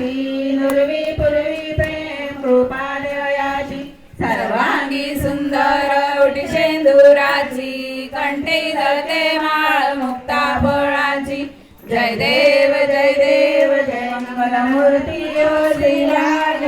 देवाची नुरवी पूर्वी प्रेम कृपा देवयाची सर्वांगी सुंदर उटी शेंदुराची. कंठी धरते माळ मुक्ता फळाची. जय देव जय देव जय मंगल मूर्ती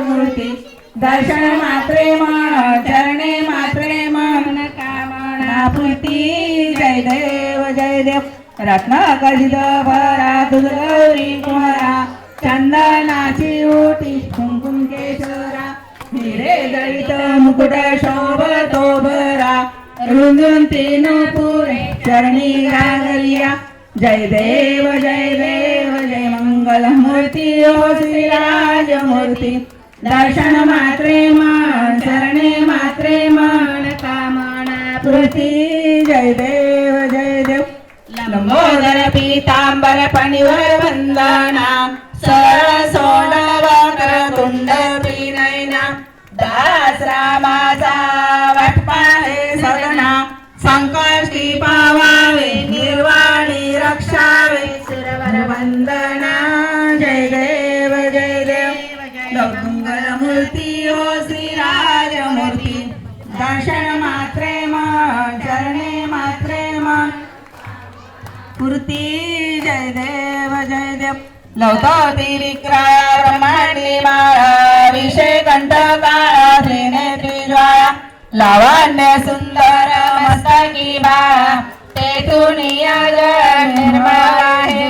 मूर्ती दर्शन मात्रे मन चरणे मात्रे मन कामना पूर्ती. जय देव जय देव. रत्न कलित भरा तुझ गौरी कुमारा. चंदनाची ओटी कुंकुम केशरा हिरे जळित मुकुट शोभतो भरा. रुंदून तीन पुरे चरणी गागरिया जय देव जय देव जय मंगल मूर्ती ओ श्रीराज मूर्ती दर्शन मात्रे मान शरणे मात्रे मान कामना पूर्ती. जय देव जय देव. लंबोदर पीतांबर पणिवर वंदना. सरळ सोडवकर तुंड पिनैना दास रामाचा वाटपाहे सदना। संकष्टी पावावे निर्वाणी रक्षावे। सुरवर वंदना। जय देव जय देव। मंगल मूर्ती ओ हो श्रीराज मूर्ती दर्शन मात्रे मा चरणे मात्रे मा। मूर्ती जय देव जय देव। लवतावती विक्राया माळा विषय काळा त्रिनेत्री ज्वाळा लावण्य सुंदर मस्तकी बाळा तेथून या हे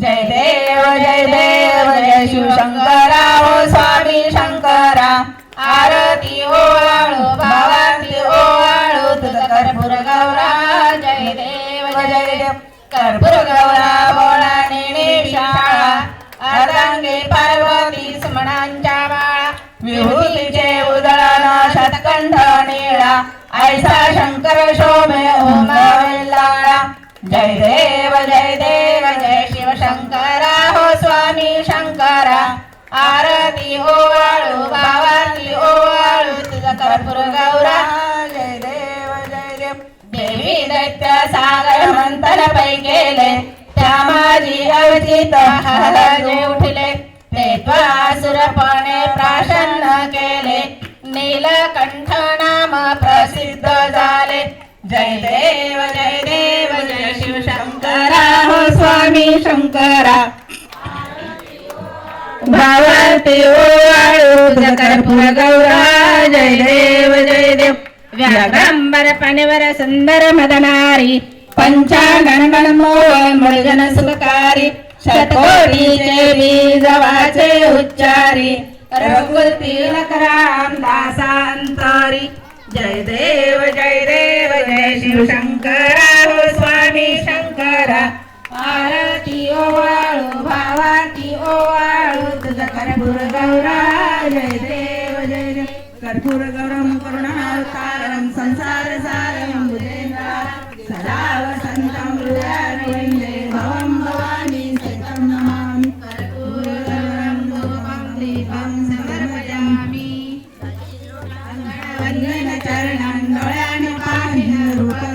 जय देव जय देव जय शिवशंकरा ओ स्वामी शंकरा आरती ओवाळू भावाती ओवाळू तुझ कर्पूर गौरा जय देव जय देव। कर्पूर गौरा ऐसा शंकर शोभे ओम लाळा जय देव जय देव जय शिव शंकरा। हो स्वामी शंकरा। आरती हो ओवाळू भावाती हो वाळू तुझा कर्पूर गौरा। जय देव जय देव। देवी दैत्य सागर मंथन पै केले। त्या माझी अवचित हलजे उठले। ते त्वासुरपणे प्राशन्न केले। नीलकंठ नाम प्र जय देव जय देव जय शिव शंकरा हो स्वामी शंकरा. भावाती ओवाळू कर्पूर गौरा जय देव जय देव. व्याघ्रंबर पाणीवर सुंदर मदनारी पंचांगण गण मोहन मुळगन सुखकारी शतकोटी देवी जवाचे उच्चारी रघुकुल तिलक दासांतरी. जय देव जय देव जय शिव शंकरा हो स्वामी शंकरा. आरती ओवाळू भावाती ओवाळू तुझा कर्पूर गौरा जय देव जय देव. कर्पूर गौरम करुणावतारम संसार सारम भुजेंद्रारम सदा वसंतम हृदयान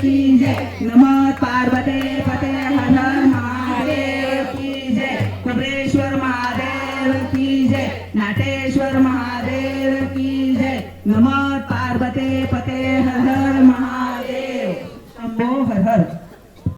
की जय नम पार्वते पते हर महादेव की जय कुबरेश्वर महादेव की जय नाटेश्वर महादेव की जय नम